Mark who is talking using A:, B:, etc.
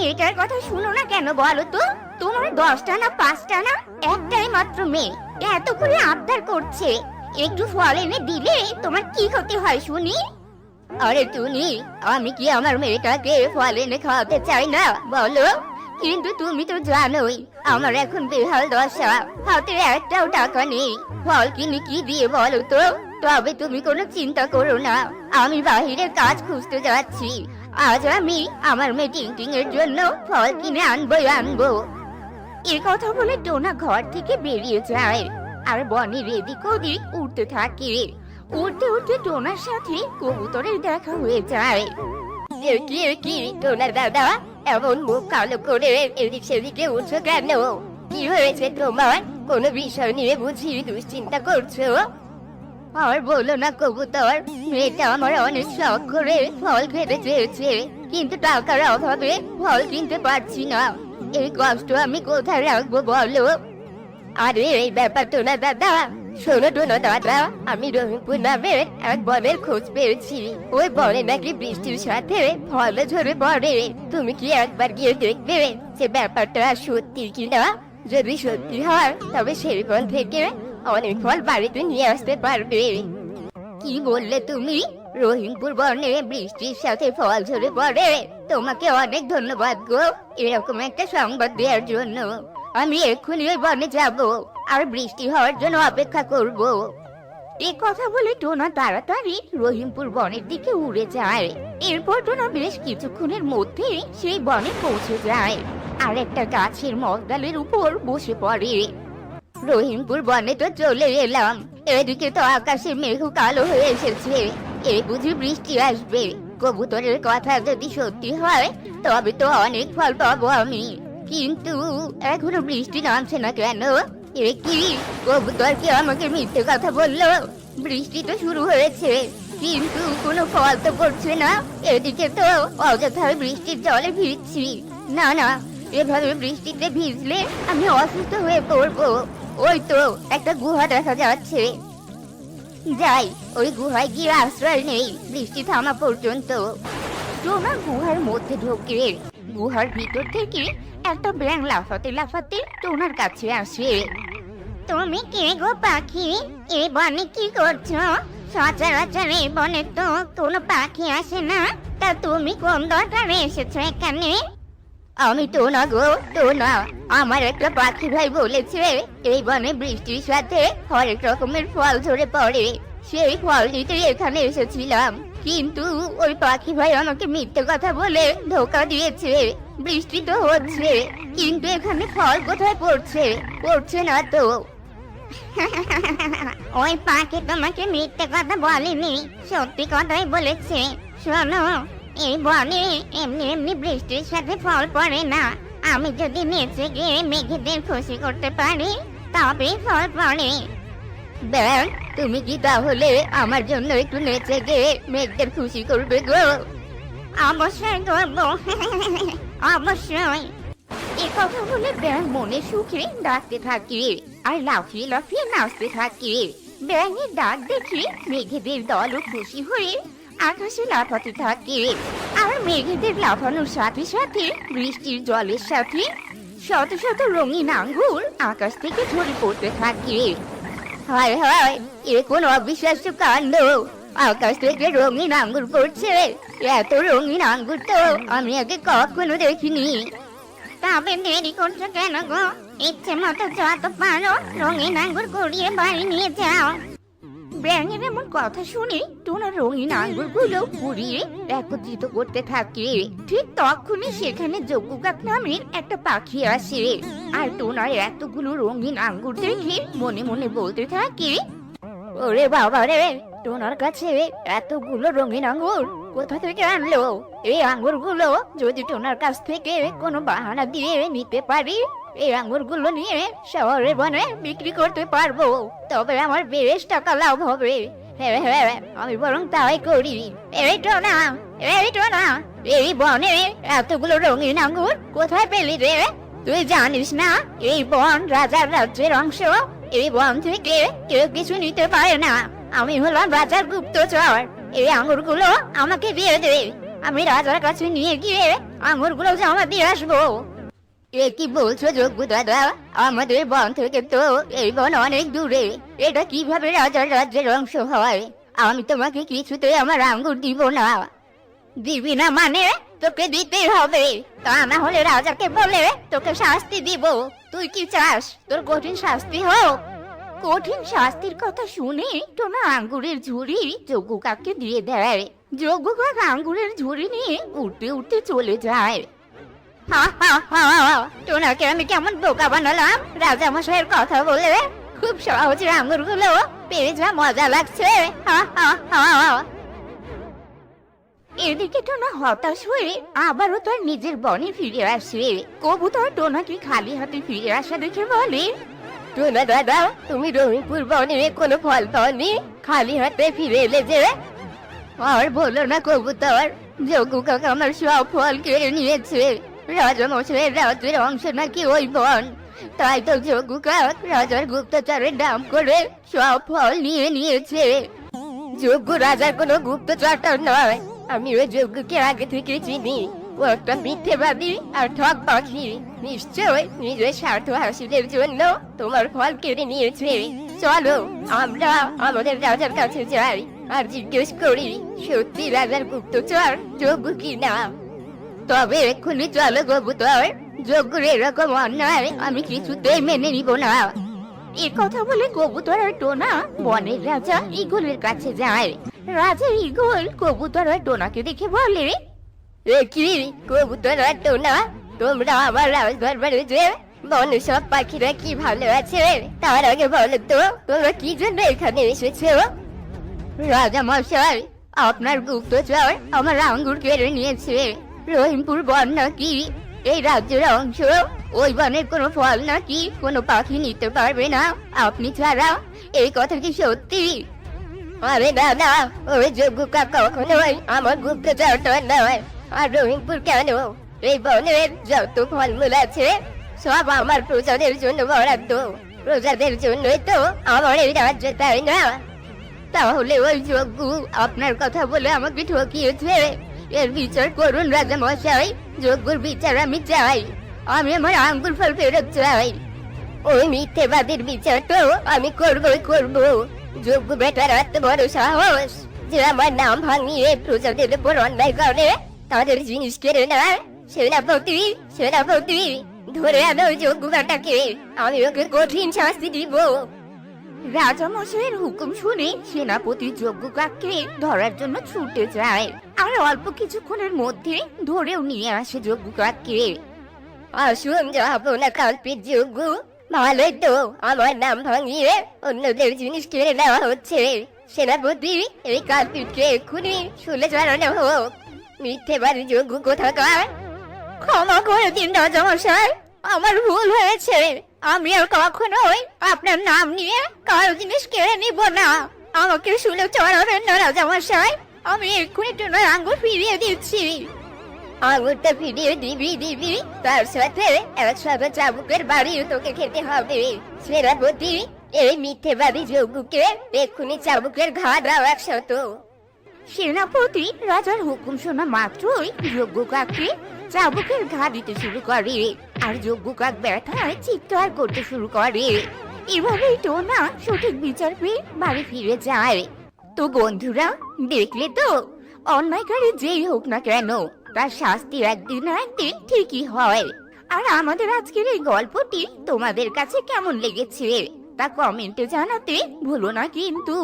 A: মেয়েটার কথা শুনো না কেন বলো তো? তোমার দশটা না পাঁচটা না? একটাই মাত্র মেয়ে। এত করে আবদার করছে। একটু ফল এনে দিলে তোমার কি ক্ষতি হয় শুনি? আরে টুনি, আমি কি আমার মেয়েটাকে ফল এনে খাওয়াতে চাই না? বলো। কিন্তু তুমি তো জানোই, আমার এখন বেহাল দশা। হাতে একটাও টাকা নেই। ফল কিনে কি দিয়ে বলো তো? তবে তুমি কোনো চিন্তা করো না। আমি বাহিরে কাজ খুঁজতে যাচ্ছি। আজ আমি আমার মেয়ে টিং এর জন্য ফল কিনে আনবোই আনব। এ কথা বলে টোনা ঘর থেকে বেরিয়ে যায়। আর বনের এদিক ওদিক উঠতে থাকে। উঠতে উঠতে টোনার সাথে কবুতরের দেখা হয়ে যায়। কি কি? টোনার দাদা, এমন মুখ কালো করে এদিক সেদিকে উঠছো কেন? কি হয়েছে তোমার? কোনো বিষয় নিয়ে বুঝি দুশ্চিন্তা করছ? আর বলো না কবুতর মেয়েটা আমার অনেক শখ করে ফল খেতে চেয়েছে, কিন্তু টাকার অভাবে ফল কিনতে পারছি না। এই কষ্ট আমি কোথায় রাখব বলো? আরে, এই ব্যাপার তো না, দাদা। শোনো তো না দাদা। আমি রহিমপুর নামের এক বনের খোঁজ পেয়েছি। ওই বনে নাকি বৃষ্টির সাথে ফল ঝরে পড়ে। তুমি কি একবার গিয়ে দেখবে যে ব্যাপারটা সত্যি কিনা? যদি সত্যি হয়, তবে সেই বন থেকে অনেক ফল বাড়িতে নিয়ে আসতে পারবে কি বললে তুমি রহিমপুর বনে বৃষ্টির সাথে ফল ঝরে পড়ে তোমাকে অনেক ধন্যবাদ গো এরকম একটা সংবাদ দেওয়ার জন্য আমি এক্ষুনি ওই বনে যাব আর বৃষ্টি হওয়ার জন্য অপেক্ষা করব এই কথা বলে টোনা তাড়াতাড়ি রহিমপুর বনের দিকে উড়ে যায় এরপর টোনা বেশ কিছুক্ষণের মধ্যে সেই বনে পৌঁছে যায় আর একটা গাছের মগডালের উপর বসে পড়ে রহিমপুর বনে তো চলে এলাম। এদিকে তো আকাশে মেঘ, কালো হয়ে এসেছে। এই বুঝি বৃষ্টি আসবে। কবুতরের কথা যদি সত্যি হয়, তবে তো অনেক ফল পাবো আমি। কিন্তু এখনও বৃষ্টি নামছে না কেন? এ কি? কবুতর কি আমাকে মিথ্যে কথা বলল? বৃষ্টি তো শুরু হয়েছে। কিন্তু কোনো ফল তো পড়ছে না। এদিকে তো অযথায় বৃষ্টির জলে ভিজছি। না না, এভাবে বৃষ্টিতে ভিজলে আমি অসুস্থ হয়ে পড়ব। ওই তো একটা গুহা দেখা যাচ্ছে যাই, ওই গুহায় গিয়ে আশ্রয় নেই। বৃষ্টি থামা পর্যন্ত। টোনা গুহার মধ্যে ঢোকে গুহার ভিতর থেকে একটা ব্যাং লাফাতে লাফাতে টোনার কাছে আসে। তুমি কে গো পাখি? এই বনে কি করছ? সচরাচর এই বনে তো কোনো পাখি আসে না। তা তুমি কোন দরকারে এসেছ এখানে? আমি তো না গো, তো না। আমার একটা পাখি ভাই বলেছে, এই বনে বৃষ্টির সাথে হরেক রকমের ফল ঝরে পড়ে। সেই ফল নিতে এখানে এসেছিলাম। কিন্তু ওই পাখি ভাই আমাকে মিথ্যে কথা বলে ধোকা দিয়েছে। বৃষ্টি তো হচ্ছে, কিন্তু এখানে ফল কোথায় পড়ছে? পড়ছে না তো। ওই পাখি তোমাকে মিথ্যে কথা বলেনি, সত্যি কথাই বলেছে। শোনো এই বনে এমনি এমনি বৃষ্টির সাথে ফল পড়ে না। আমি যদি নেচে গিয়ে মেঘেদের খুশি করতে পারি তবে ফল পড়ে। ব্যাং তুমি কি তাহলে আমার জন্য একটু নেচে গিয়ে মেঘদের খুশি করবে গো? অবশ্যই করব। অবশ্যই। এ কথা বলে ব্যাং মনে সুখে ডাকতে থাকে আর লাফিয়ে লাফিয়ে নাচতে থাকে। ব্যাঙের ডাক দেখে মেঘেদের দলও খুশি হয়ে আকাশে লাফাতে থাকে। আর মেঘেদের লাফানোর সাথে সাথে বৃষ্টির জলের সাথে শত শত রঙিন আঙ্গুর আকাশ থেকে ঝরে পড়তে থাকে। হায় হায়, এ কোন অবিশ্বাস্য কাণ্ড। আকাশ থেকে রঙিন আঙ্গুর পড়ছে। এত রঙিন আঙ্গুর তো আমি আগে কখনো দেখিনি। তবে দেরি করছ কেন গো? ইচ্ছে মতো যত পারো রঙিন আঙ্গুর কুড়িয়ে বাড়ি নিয়ে যাও। ব্যাঙের এমন কথা শুনে টোনা রঙিন আঙ্গুরগুলো কুড়িয়ে একত্রিত করতে থাকে। ঠিক তখনই সেখানে যজ্ঞকাক নামের একটা পাখি আসে। আর টোনার এতগুলো রঙিন আঙ্গুর দেখে মনে মনে বলতে থাকে, ওরে বাবা রে, টোনার কাছে এতগুলো রঙিন আঙ্গুর কোথা থেকে আনলো? এই আঙ্গুরগুলো যদি টোনার কাছ থেকে কোনো বাহানা দিয়ে নিতে পারি এই আঙ্গুরগুলো নিয়ে শহরে বনে বিক্রি করতে পারব। তবে আমার বেশ টাকা লাভ হবে। হ্যাঁ হ্যাঁ আমি বরং তাই করি। এই টোনা এই টোনা এই বনে এতগুলো রঙিন আঙ্গুর কোথায় পেলি রে? তুই জানিস না, এই বন রাজার রাজ্যের অংশ। এই বন থেকে কেউ কিছু নিতে পারে না। আমি হলাম রাজার গুপ্তচর। এই আঙ্গুরগুলো আমাকে দিয়ে দে। আমি রাজার কাছে নিয়ে গিয়ে আঙুরগুলো জমা দিয়ে আসব। এ কি বলছো যোগ্য দাদা আমাদের বন থেকে তো এই বন অনেক দূরে। এটা কীভাবে রাজার রাজ্যের অংশ হয়? আমি তোমাকে কিছুতে আমার আঙ্গুর দিব না। দিবি না মানে? তোকে দিতেই হবে। তা না হলে রাজাকে বলে তোকে শাস্তি দিব। তুই কি চাস? তোর কঠিন শাস্তি হোক। কঠিন শাস্তির কথা শুনে টোনা আঙ্গুরের ঝুড়ি যজ্ঞ কাককে দিয়ে দেয়। যজ্ঞ কাক আঙ্গুরের ঝুড়ি নিয়ে উঠতে উঠতে চলে যায়। টোনাকে আমি কেমন বোকা বানালাম রাজা মশাইয়ের কথা বলে খুব সহজে আঙ্গুরগুলো পেয়ে যা মজা লাগছে এদিকে টোনা হতাশ হয়ে আবারও তার নিজের বনে ফিরে আসে কবুতর টোনাকে খালি হাতে ফিরে আসা দেখে বলে টোনা দাদা তুমি রহিমপুর বনে কোনো ফল পাওনি খালি হাতে ফিরে এলে যে আর বলো না, কবুতর। যোগু কাকা আমার সব ফল কেড়ে নিয়েছে। রাজা মশাইয়ের রাজ্যের অংশ নাকি ওই বন তাই তো যোগু কাক রাজার গুপ্তচরের নাম করে সব ফল নিয়ে নিয়েছে যোগ্য রাজার কোনো গুপ্তচর নয় আমি ওই যোগ্যকে আগে থেকে চিনি ও একটা মিথ্যেবাদী আর ঠক পাখি নিশ্চয় নিজের স্বার্থ জন্য তোমার ফল কেড়ে নিয়েছে চলো আমরা আমাদের রাজার কাছে যাই আর জিজ্ঞেস করি সত্যি রাজার গুপ্তচর, যোগ্য কি না? তবে এক্ষুনি চলো কবুতর যোগ্যর এরকম অন্যায় আমি কিছুতেই মেনে নিব না। এ কথা বলে কবুতর টোনা বনের রাজা ইগলের কাছে যায়। রাজা ইগল কবুতর টোনাকে দেখে বলে, এ কি কবুতর টোনা? তোমরা আমার রাজ দরবারে যে বনে সব পাখিরা কি ভালো আছে? তার আগে বলো তো, তোমরা কি জন্য এখানে এসেছ? রাজা মশাই, আপনার গুপ্ত গুপ্তচর আমার আঙ্গুর কেড়ে নিয়েছে। রহিমপুর বন নাকি? এই রাজ্যের অংশ, ওই বনের কোনো ফল নাকি? কোনো পাখি নিতে পারবে না, আপনি ছাড়া। এই কথা কি সত্যি? আরে দাদা ওই যোগ্য কাকা কখনোই আমার গুপ্ত গুপ্তচরটা নয়। আর রহিমপুর কেন? এই বনের যত ফলমূল আছে, সব আমার প্রজাদের জন্য বরাদ্দ। প্রজাদের জন্যই তো আমার এই রাজ্য, তাই না? তাহলে ওই যজ্ঞ আপনার কথা বলে আমাকে ঠকিয়েছে। এর বিচার করুন রাজা মশাই যজ্ঞর বিচার আমি চাই। আমি আমার আঙ্গুর ফল ফেরত চাই। ওই মিথ্যেবাদীর বিচার তো আমি করবই করব। যোগ্য বেটার এত বড় সাহস যে আমার নাম ভাঙিয়ে প্রজাদের উপর অন্যায় করে। তাদের জিনিস কেড়ে নেয়। সেনাপতি সেনাপতি, ধরে আনো যোগ্য আমি ওকে কঠিন শাস্তি দিব। রাজামশাইয়ের হুকুম শুনে সেনাপতি যজ্ঞ কাককে ধরার জন্য ছুটে যায়। আর অল্প কিছুক্ষণের মধ্যে ধরেও নিয়ে আসে যজ্ঞ কাককে আসুন যাব না কালপির যজ্ঞ। ভালোই তো, আমার নাম ভাঙিয়ে অন্যদের জিনিস কেড়ে নেওয়া হচ্ছে। সেনাপতি, এই কালপিটকে এক্ষুনি শুলে চালানো হোক। মিথ্যে বাড়ি যজ্ঞ কোথাকার? ক্ষমা করে দিন রাজামশাই, আমার ভুল হয়েছে। আমি আর কখনোই আপনার নাম নিয়ে কারও জিনিস কেড়ে নিব না। আমাকে শুলে চড়াবেন না রাজামশাই। আমি এক্ষুনি টোনার আঙ্গুর ফিরিয়ে দিচ্ছি। আঙুরটা ফিরিয়ে দিবি দিবি। তার সাথে একসাথে চাবুকের বাড়িও তোকে খেতে হবে। সেনাপতি এই মিথ্যেবাদী যজ্ঞকে এক্ষুনি চাবুকের ঘা দাও একশত সেনাপতি রাজার হুকুম শোনা মাত্রই যজ্ঞ কাককে চাবুকের ঘা দিতে শুরু করে। আর যোগ্য কাক ব্যথায় চিৎকার করতে শুরু করে। এভাবেই টোনা সঠিক বিচার পেয়ে বাড়ি ফিরে যায়। তো বন্ধুরা, দেখলে তো? অন্যায়কারী যেই হোক না কেন, তার শাস্তি একদিন না একদিন ঠিকই হয়। আর আমাদের আজকের এই গল্পটি তোমাদের কাছে কেমন লেগেছে, তা কমেন্টে জানাতে ভুলো না কিন্তু।